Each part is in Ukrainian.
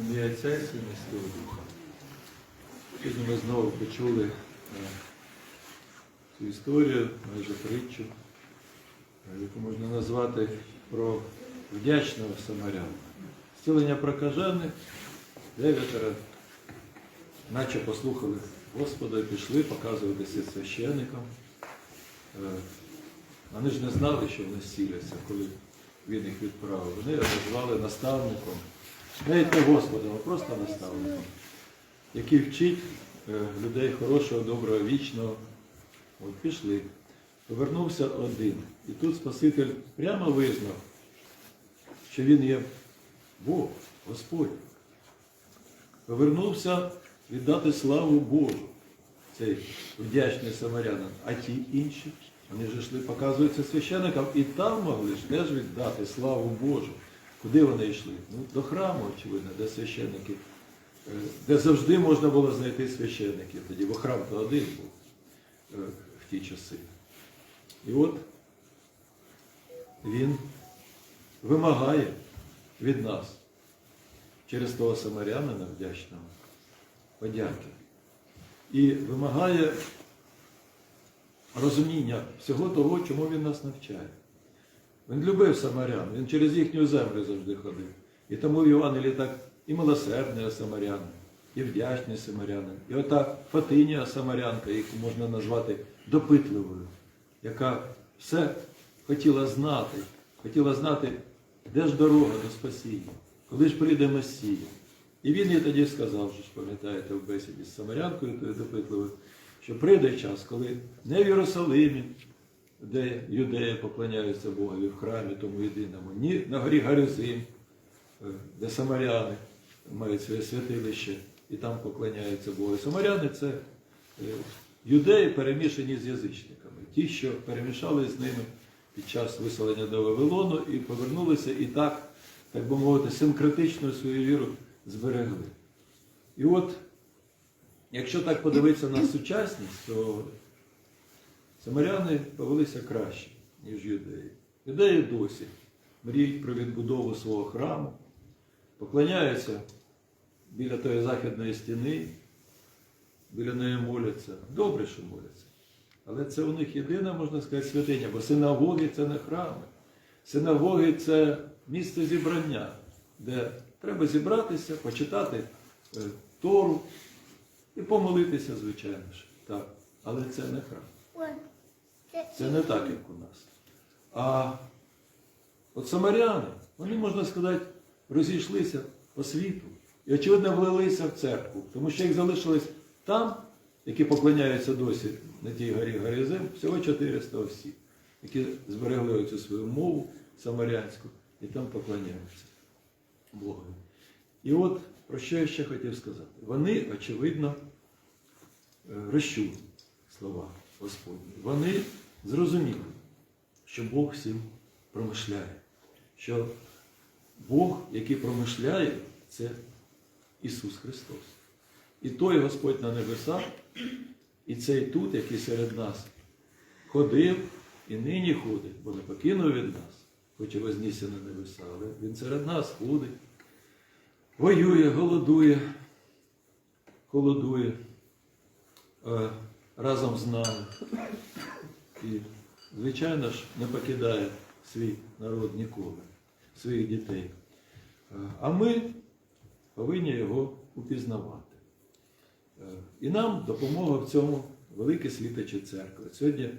Ім'я Отця і Святого Духа. Сьогодні ми знову почули е, цю історію, майже притчу, яку можна назвати про вдячного самаряна. Зцілення прокажених, дев'ятеро, наче послухали Господа і пішли показуватися священникам. Е, Вони ж не знали, що вони зціляться, коли він їх відправив. Вони його назвали наставником. Навіть не Господом, а просто наставником, який вчить е, людей хорошого, доброго, вічного. От пішли. Повернувся один. І тут Спаситель прямо визнав, що він є Бог, Господь. Повернувся віддати славу Богу, цей вдячний самарянин. А ті інші, вони ж йшли, показуються священникам, і там могли ж теж віддати славу Божу. Куди вони йшли? Ну, до храму, очевидно, де священники, е, де завжди можна було знайти священників. Тоді, бо храм то один був е, в ті часи. І от він вимагає від нас через того самарянина вдячного подяки. І вимагає розуміння всього того, чому він нас навчає. Він любив самарян, він через їхню землю завжди ходив. І тому в Євангелії так і милосердний самарян, і вдячний самарянин, і ота Фатинія самарянка, яку можна назвати допитливою, яка все хотіла знати, хотіла знати, де ж дорога до спасіння, коли ж прийде Месія. І він їй тоді сказав, що ж пам'ятаєте в бесіді з самарянкою тою допитливою, що прийде час, коли не в Єрусалимі, де юдеї поклоняються Богові в храмі тому єдиному, ні на горі Гарюзим, е, де самаряни мають своє святилище і там поклоняються Богу. Самаряни це е, юдеї, перемішані з язичниками, ті, що перемішали з ними під час виселення до Вавилону і повернулися і так, так би мовити, синкретично свою віру зберегли. І от, якщо так подивитися на сучасність, то самаряни повелися краще, ніж юдеї. Юдеї досі мріють про відбудову свого храму, поклоняються біля тої західної стіни, біля неї моляться. Добре, що моляться. Але це у них єдина, можна сказати, святиня, бо синагоги це не храми. Синагоги це місце зібрання, де треба зібратися, почитати е, Тору і помолитися, звичайно ж. Так. Але це не храм. Це не так, як у нас. А от самаряни, вони, можна сказати, розійшлися по світу і, очевидно, влилися в церкву, тому що їх залишилось там, які поклоняються досі на тій горі Гарізем, всього 400 осіб, які зберегли оцю свою мову самарянську і там поклоняються Богові. І от про що я ще хотів сказати. Вони, очевидно, е, розчули слова Господні. Вони зрозуміли, що Бог всім промишляє, що Бог, який промишляє, це Ісус Христос. І той Господь на небесах, і цей тут, який серед нас ходив і нині ходить, бо не покинув від нас, хоч і вознісся на небеса, але Він серед нас ходить, воює, голодує, холодує е, разом з нами. І, звичайно ж, не покидає свій народ ніколи, своїх дітей. Е, А ми повинні його упізнавати. Е, І нам допомога в цьому велике світочі церкви. Сьогодні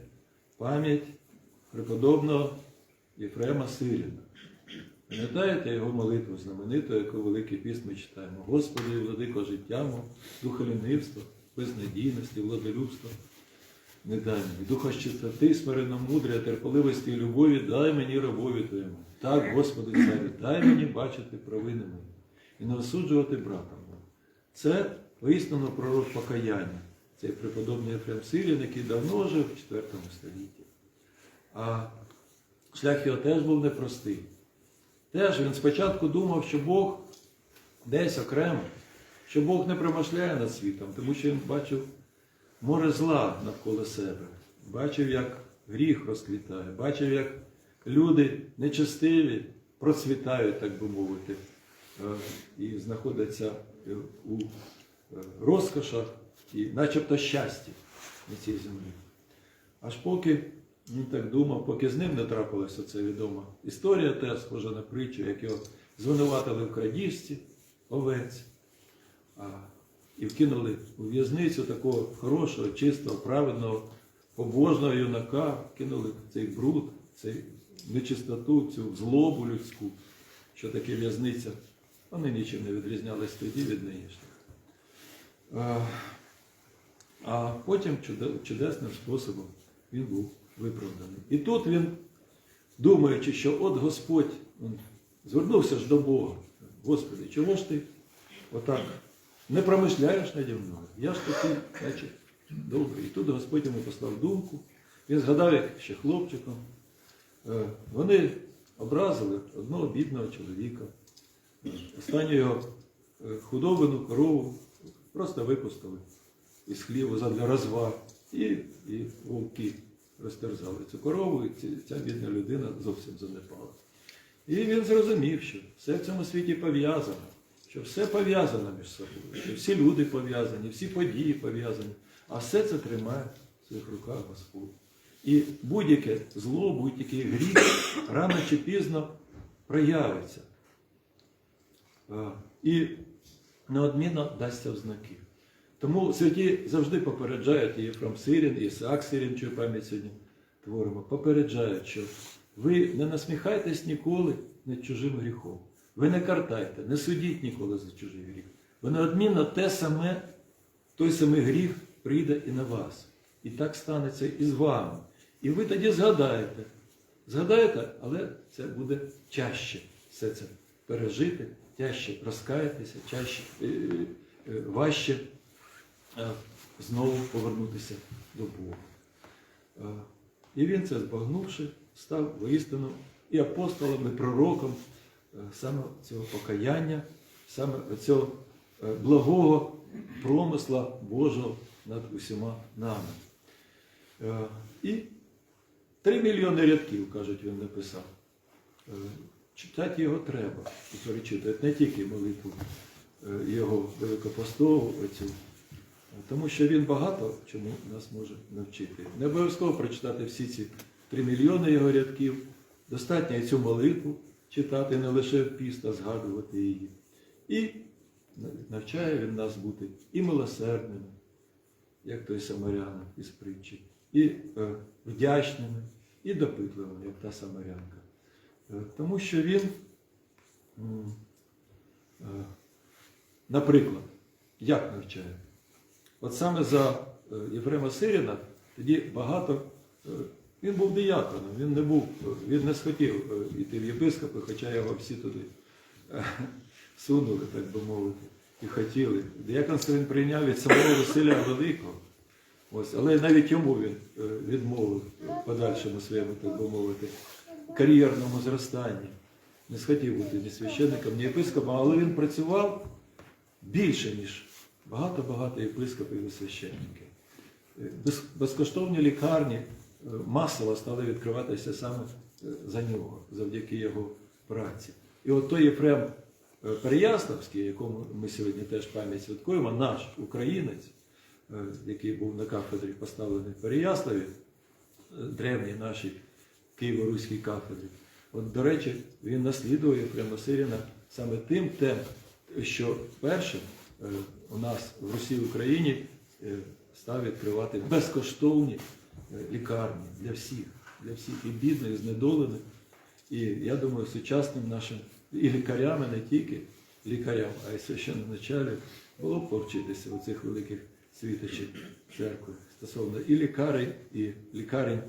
пам'ять преподобного Єфрема Сиріна. Пам'ятаєте його молитву знамениту, яку Великий Піст ми читаємо? Господи, владико життя лінивства, безнадійності, владолюбства. Не дай мені, духа чистоти, смиренно-мудря, терпеливості і любові, дай мені рабові Твоєму. Так, Господи, царю, дай мені бачити провини мої і не осуджувати брата мого. Це воістину пророк покаяння. Цей преподобний Ефрем Сирін, який давно жив в IV столітті. А шлях його теж був непростий. Теж він спочатку думав, що Бог десь окремо, що Бог не промишляє над світом, тому що він бачив море зла навколо себе, бачив, як гріх розквітає, бачив, як люди нечестиві процвітають, так би мовити, е, і знаходиться е, у е, розкошах і начебто щасті на цій землі. Аж поки він так думав, поки з ним не трапилася ця відома історія, теж схожа на притчу, як його звинуватили в крадіжці овець і вкинули у в'язницю такого хорошого, чистого, праведного, побожного юнака, кинули цей бруд, цей нечистоту, цю злобу людську, що таке в'язниця. Вони нічим не відрізнялись тоді від нинішніх. А, потім чудесним способом він був виправданий. І тут він, думаючи, що от Господь він звернувся ж до Бога. Господи, чому ж ти отак не промишляєш наді мною? Я ж такий, значить, добрий. І тут Господь йому послав думку. Він згадав, як ще хлопчиком. Е, Вони образили одного бідного чоловіка. Останню його е, худобину, корову просто випустили із хліву задля розваг. І, і вовки розтерзали цю корову, і ця бідна людина зовсім занепала. І він зрозумів, що все в цьому світі пов'язано, що все пов'язано між собою, що всі люди пов'язані, всі події пов'язані, а все це тримає в своїх руках Господь. І будь-яке зло, будь-який гріх рано чи пізно проявиться. І неодмінно дасться в знаки. Тому святі завжди попереджають і Єфрем Сирін, і Ісаак Сирін, чию пам'ять сьогодні творимо, попереджають, що ви не насміхайтесь ніколи над чужим гріхом. Ви не картайте, не судіть ніколи за чужий гріх. Бо неодмінно те саме, той самий гріх прийде і на вас. І так станеться і з вами. І ви тоді згадаєте. Згадаєте, але це буде чаще все це пережити, тяжче розкаятися, чаще, е, е, важче е, знову повернутися до Бога. І він це збагнувши, став воістину і апостолом, і пророком саме цього покаяння, саме цього е, благого промисла Божого над усіма нами. Е, І три мільйони рядків, кажуть, він написав. Е, Читати його треба і перечитати не тільки молитву е, його великопостову оцю, тому що він багато чому нас може навчити. Не обов'язково прочитати всі ці три мільйони його рядків. Достатньо і цю молитву читати не лише в піст, згадувати її. І навчає він нас бути і милосердними, як той самарянин із притчі, і е, вдячними, і допитливими, як та самарянка. Е, тому що він, е, наприклад, як навчає? От саме за Єфрема Сиріна тоді багато. Е, Він був дияконом, він не був, е, він не схотів е, йти в єпископи, хоча його всі туди е, сунули, так би мовити, і хотіли. Дияконство він прийняв від самого Василя Великого. Ось, але навіть йому він е, відмовив в подальшому своєму, так би мовити, кар'єрному зростанні. Не схотів бути ні священником, ні єпископом, але він працював більше, ніж багато-багато єпископів і священників. Е, Безкоштовні лікарні е, масово стали відкриватися саме е, за нього, завдяки його праці. І от той Єфрем е, Переяславський, якому ми сьогодні теж пам'ять святкуємо, наш українець, е, який був на кафедрі поставлений в Переяславі, древній нашій Києво-Руській кафедрі. От, до речі, він наслідує Єфрема Сиріна саме тим, тем, що першим у нас в Росії Україні е, став відкривати безкоштовні лікарні для всіх, для всіх і бідних, і знедолених. І я думаю, сучасним нашим і лікарям, і не тільки лікарям, а й священноначалям було б повчитися у цих великих світочів церкви стосовно і лікарень, і лікарень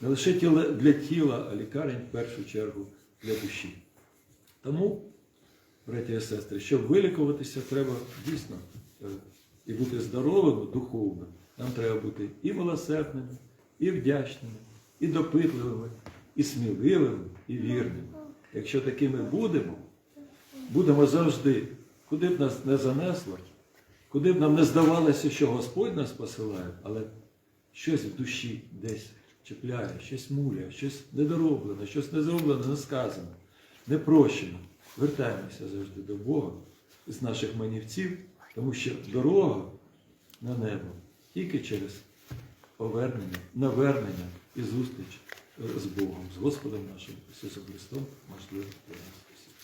не лише для тіла, а лікарень в першу чергу для душі. Тому, браті і сестри, щоб вилікуватися, треба дійсно е, і бути здоровими духовно. Нам треба бути і милосердними, і вдячними, і допитливими, і сміливими, і вірними. Якщо такими будемо, будемо завжди, куди б нас не занесло, куди б нам не здавалося, що Господь нас посилає, але щось в душі десь чіпляє, щось муляє, щось недороблене, щось не зроблено, не сказано, не прощено. Вертаємося завжди до Бога з наших манівців, тому що дорога на небо тільки через повернення, навернення і зустріч е, з Богом, з Господом нашим Ісусом Христом, можливо, для нас усіх.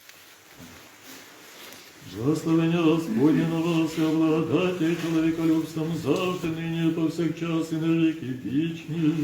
Благословення Господня на вас і обладати чоловіколюбством завжди, нині, повсякчас, і на віки вічні.